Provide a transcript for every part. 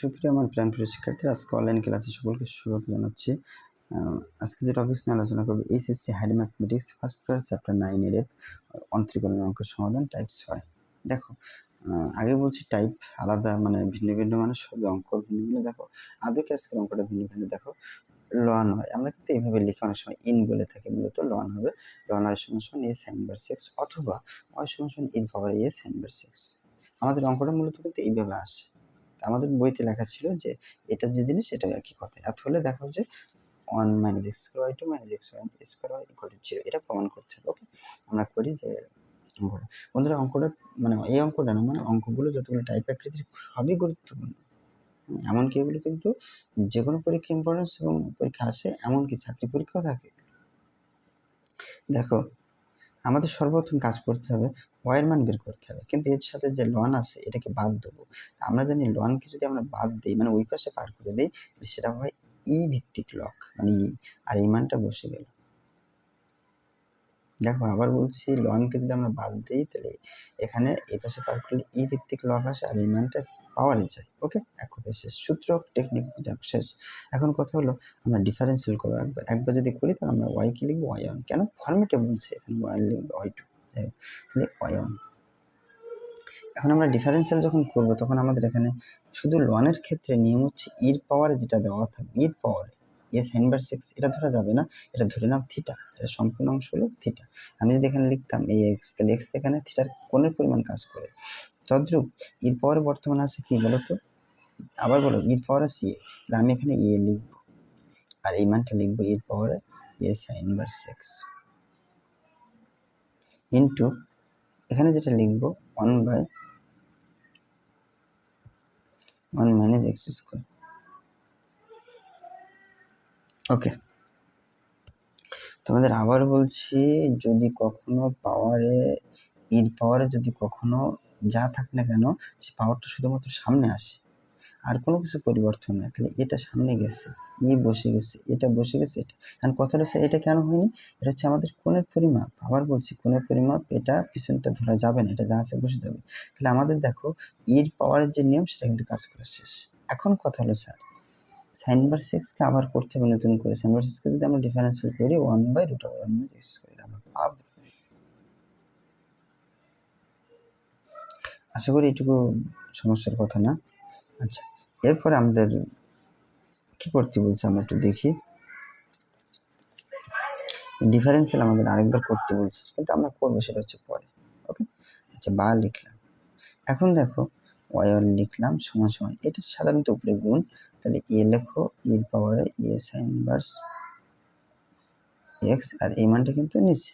সুপ্রিয় আমার প্রাণপ্রিয় শিক্ষার্থীরা, আজকে অনলাইন ক্লাসে সকলকে স্বাগত জানাচ্ছি। আজকে যে টপিক নিয়ে আলোচনা করব HSC higher mathematics first class chapter নাইনের অন্তরীকরণ অঙ্ক সমাধান টাইপ ছয়। দেখো আগে বলছি টাইপ আলাদা মানে ভিন্ন ভিন্ন মানে সব অঙ্ক ভিন্ন ভিন্ন। দেখো, আদৌ কি আজকের অঙ্কটা ভিন্ন ভিন্ন? দেখো লন হয়। আমরা কিন্তু এইভাবে লিখে, অনেক সময় ইন বলে থাকি, মূলত লন হবে। লন হয় সমান সমান এ সাইন বার সিক্স অথবা ওয়াই সমান সমান ইন পাওয়ার এ সাইন বার সিক্স আমাদের অঙ্কটা মূলত কিন্তু এইভাবে আসে। আমাদের বইতে লেখা ছিল যে এটা যে জিনিস এটাও একই কথা। এত হলে দেখা যে one minus x square y two minus x one square y equal to zero এটা প্রমাণ করতে হবে ওকে আমরা করি যে অঙ্কটা। বন্ধুরা, অঙ্কটা মানে এই অঙ্কটা না মানে অঙ্কগুলো যতগুলো টাইপ আকৃতির সবই গুরুত্বপূর্ণ। এমনকি এগুলো কিন্তু যে কোনো পরীক্ষা ইম্পর্টেন্স এবং পরীক্ষা আসে, এমনকি চাকরি পরীক্ষাও থাকে। দেখো আমাদের সর্বপ্রথম কাজ করতে হবে ওয়ের মান বের করতে হবে। কিন্তু এর সাথে যে লন আছে, এটাকে বাদ দেবো। আমরা জানি লনকে যদি আমরা বাদ দিই মানে ওই পাশে পার করে দিই সেটা হয় ই ভিত্তিক লক মানে ই আর এই মানটা বসে গেল। দেখো, আবার বলছি লনকে যদি আমরা বাদ দিই, তাহলে এখানে এই পাশে পার করলে ই ভিত্তিক লক আসে, আর এই মানটা পাওয়ারে যায় ওকে এক শেষ সূত্র টেকনিক যাক, শেষ। এখন কথা হলো, আমরা ডিফারেন্সিয়াল করব একবার। একবার যদি করি, তাহলে আমরা ওয়াই কি লিখব? ওয়াই ওয়ান কেন? ফর্মেটে বলছে এখানে ওয়াই লিখব ওয়াই টু তাহলে ওয়াই ওয়ান এখন আমরা ডিফারেন্সিয়াল যখন করব, তখন আমাদের এখানে শুধু লনের ক্ষেত্রে নিয়ম হচ্ছে ইর পাওয়ারে যেটা দেওয়া থাকবে ইর পাওয়ারে এস সাইন বার সিক্স এটা ধরা যাবে না, এটা ধরে নাও থিটা এটা সম্পূর্ণ অংশ হলো থিটা আমি যদি এখানে লিখতাম, এই এক্স তাহলে এক্স এখানে থিটার কোণের পরিমাণ কাজ করে। তদ্রূপ ইর পাওয়ারে বর্তমানে আছে কি বলো তো আবার বলো ইর পাওয়ার আছে এ আমি এখানে এ লিখব। আর এই মানটা লিখব ইর পাওয়ারে এ সাইন বার সিক্স ইন্টু এখানে যেটা লিখব one by one minus x square okay তোমাদের আবার বলছি, যদি কখনো পাওয়ারে ইর পাওয়ারে যদি কখনো যা থাক না কেন, সে পাওয়ারটা শুধুমাত্র সামনে আসে। আর কোনো কিছু পরিবর্তন নয় তাহলে এটা সামনে গেছে, ই বসে গেছে, এটা বসে গেছে, এটা। এখন কথাটা স্যার এটা কেন হয়নি? এটা হচ্ছে আমাদের কোণের পরিমাপ। আবার বলছি, কোণের পরিমাপ এটা পিছনটা ধরা যাবে না, এটা যা আছে বসে যাবে। তাহলে আমাদের দেখো ইর পাওয়ারের যে নিয়ম, সেটা কিন্তু কাজ করা শেষ। এখন কথা হলো স্যার সাইন বার সিক্সকে আবার করতে হবে নতুন করে। সাইন বার সিক্সকে যদি আমরা ডিফারেন্সিয়াল করি one by root over one by করি আমরা পাবো। আশা করি এটুকু সমস্যার কথা না। আচ্ছা এরপরে আমাদের কি করতে বলছে আমরা একটু দেখি। ডিফারেন্সিয়াল আমাদের আরেকবার করতে বলছে, কিন্তু আমরা করব সেটা হচ্ছে পরে, ওকে? আচ্ছা বা লিখলাম। এখন দেখো ওয়াই ওয়ান লিখলাম সমান সমান, এটা সাধারণত উপরে গুণ, তাহলে এ লেখো এর পাওয়ারে এ সাইন ইনভার্স এক্স আর এই মানটা কিন্তু নিচে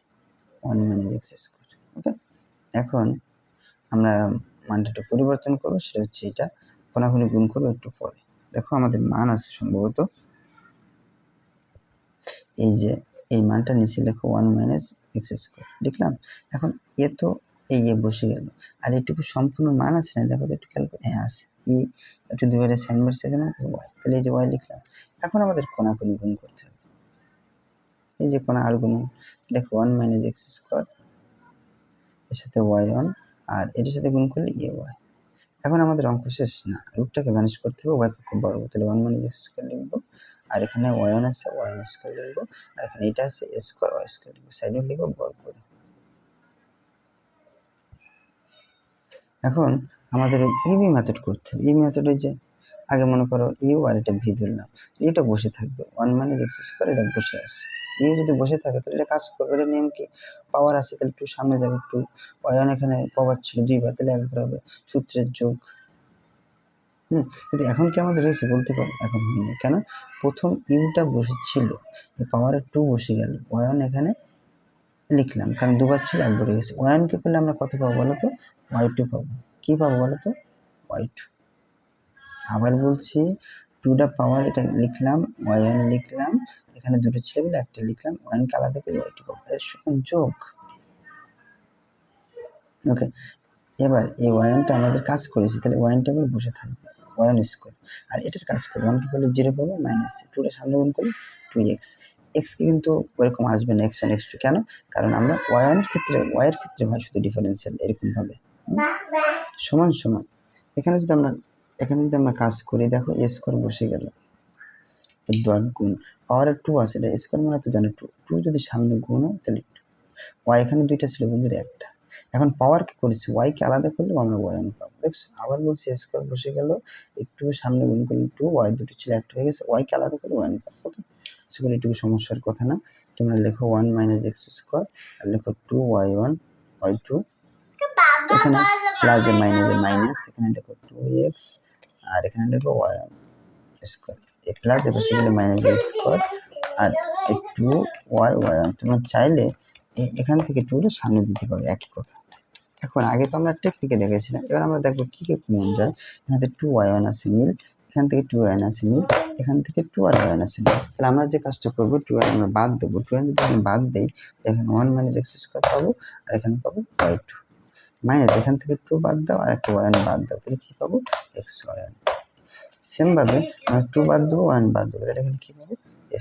one minus x square okay? এখন আমরা মানটা একটু পরিবর্তন করব, সেটা হচ্ছে এটা। কোনাকুনি গুণ করব একটু পরে। দেখো আমাদের মান আছে সম্ভবত। এই যে, এই মানটা নিচে লেখো ওয়ান মাইনাস এক্স স্কোয়ার লিখলাম এখন এ তো এই এ বসে গেল। আর এটুকু সম্পূর্ণ মান আছে না? দেখো তো একটু খেয়াল হ্যাঁ আছে। ই একটু দুবারে সাইন বার্স আছে না? ওয়াই। তাহলে এই যে ওয়াই লিখলাম। এখন আমাদের কোনাকুনি গুণ করতে হবে। এই যে কোনা আর গুণ। দেখো ওয়ান মাইনাস এক্স স্কোয়ার এর সাথে ওয়াই ওয়ান আর এটার সাথে গুণ করলে ইয়ে ওয়াই এখন আমাদের অঙ্ক শেষ না। রূপটাকে ম্যানেজ করতে হবে ওয়াই পক্ষ বর্গ। তাহলে ওয়ান মাইনাস এক্স স্কোয়ার লিখব, আর এখানে ওয়াই ওয়ান আছে ওয়াই ওয়ান স্কোয়ার লিখব, আর এখানে এটা আছে এ স্কোয়ার ওয়াই স্কোয়ার লিখব। সাইডে বর্গ করে এখন আমাদের ওই ইবি মেথড করতে হবে। ই মেথড যে, আগে মনে করো ইউ আর এটা ভি ধরলাম। এটা বসে থাকবে। ওয়ান মানে এক্স স্কোয়ার এটা বসে আছে। ইউ যদি বসে থাকে, তাহলে এটা কাজ করবে। এটা নিয়ম কি? পাওয়ার আছে, তাহলে একটু সামনে যাবে, একটু ওয়ান এখানে পাওয়ার ছিল দুইবার তাহলে একবার হবে। সূত্রের যোগ। হুম, কিন্তু এখন কি আমাদের হয়েছে বলতে পারো? এখন হয়নি। কেন? প্রথম ইউটা বসেছিল, এই পাওয়ারের টু বসে গেল। ওয়ান এখানে লিখলাম, কারণ দুবার ছিল একবার গেছে ওয়ানকে করলে আমরা কত পাবো বলো তো? ওয়াই টু পাবো। কী পাবো বলো তো? ওয়াই টু আবার বলছি টুটা পাওয়ার এটা লিখলাম ওয়ান লিখলাম, এখানে দুটো ছেলে একটা লিখলাম ওয়ানকে আলাদা করে ওয়াই টু পাবো এর ওকে এবার এই ওয়ানটা আমাদের কাজ করেছি, তাহলে ওয়ানটা আবার বসে থাকবে ওয়ান স্কোয়ার আর এটার কাজ করবে ওয়ানকে করলে জিরো পাবো মাইনাস টুটা সামনে গুণ করলে টু এক্স এক্সকে কিন্তু ওরকম আসবে না এক্স ওয়ান এক্স টু কেন? কারণ আমরা ওয়ানের ক্ষেত্রে ওয়াইয়ের ক্ষেত্রে হয় শুধু ডিফারেন্সিয়াল এরকমভাবে। সমান সমান। এখানে যদি আমরা এখানে যদি আমরা কাজ করি, দেখো এ স্কোয়ার বসে গেল। ডট গুণ পাওয়ারের টু আছে। এটা স্কোয়ার মানে তো জানো টু টু যদি সামনে গুণ হয়, তাহলে টু ওয়াই এখানে দুইটা ছিল বন্ধুর, একটা। এখন পাওয়ার কি করেছি? ওয়াইকে আলাদা করলেও আমরা ওয়াই ওয়ান পাবো। দেখছ? আবার বলছি স্কোয়ার বসে গেল, একটু সামনে গুণ করলে টু ওয়াই দুটো ছিল একটা হয়ে গেছে ওয়াইকে আলাদা করলে ওয়াই ওয়ান পাবো ওকে সেগুলো একটু সমস্যার কথা না। তোমরা লেখো ওয়ান মাইনাস এক্স স্কোয়ার আর লেখো two y one y two এখানে plus a minus a minus এখানে দেখো টু এক্স আর এখানে one square a plus a পাশে গেলে মাইনাস এ স্কোয়ার আর টু ওয়াই ওয়াই তোমরা চাইলে এখান থেকে টুটা সামনে দিতে পারবে একই কথা। এখন আগে তো আমরা টেকনিকে দেখেছিলাম, এবার আমরা দেখব কী কী কমন যায়। এখান থেকে টু ওয়াই ওয়ান আছে মিল, এখান থেকে টু ওয়ান আছে মিল, এখান থেকে টু আর ওয়ান আছে মিল। তাহলে আমরা যে কাজটা করব টু ওয়ান আমরা বাদ দেবো। টু ওয়ান যদি আমি বাদ দিই এখানে ওয়ান মাইনাস এক্স স্কোয়ার পাবো, আর এখানে পাবো ওয়াই টু মাইনাস এখান থেকে টু বাদ দাও আর একটা ওয়ান বাদ দাও, তাহলে কী পাবো? এক্স ওয়ান সেমভাবে টু বাদ দেবো ওয়ান বাদ দেবো, তাহলে এখানে কী পাবো?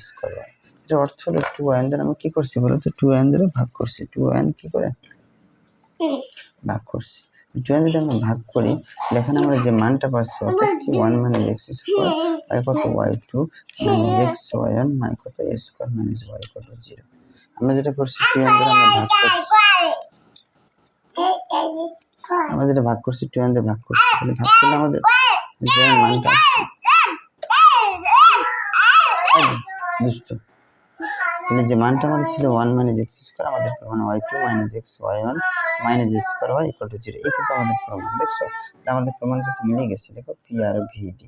স্কোয়ার ওয়ান এটার অর্থ হলো টু ওয়ান দ্বারা আমরা কী করছি বলো তো? টু ওয়ান দ্বারা ভাগ করছি। টু ওয়ান কী করে? ভাগ করছি। টু ওয়ান যদি আমরা ভাগ করি, তাহলে এখানে আমরা যে মানটা পাচ্ছি, অর্থাৎ কি? ওয়ান মানে এক্স স্কোয়ার বাই কত? ওয়াই টু মানে এক্স ওয়াই ওয়ান মাই কত? এ স্কোয়ার মাইনাস ওয়াই কত? জিরো আমরা যেটা করছি টু ওয়ান দ্বারা আমরা ভাগ করছি। আমরা যেটা ভাগ করছি টু ভাগ করছি। তাহলে ভাগ করলে আমাদের যে মানটা দুষ্ট। তাহলে যে মানটা আমাদের ছিল ওয়ান মাইনাস এক্স স্কোয়ার আমাদের প্রমাণ y two minus x y one minus x square y equal to zero এই কিন্তু আমাদের প্রমাণ দেখছ? আমাদের প্রমাণ কিন্তু মিলে গেছে। দেখো পি আর ভিডি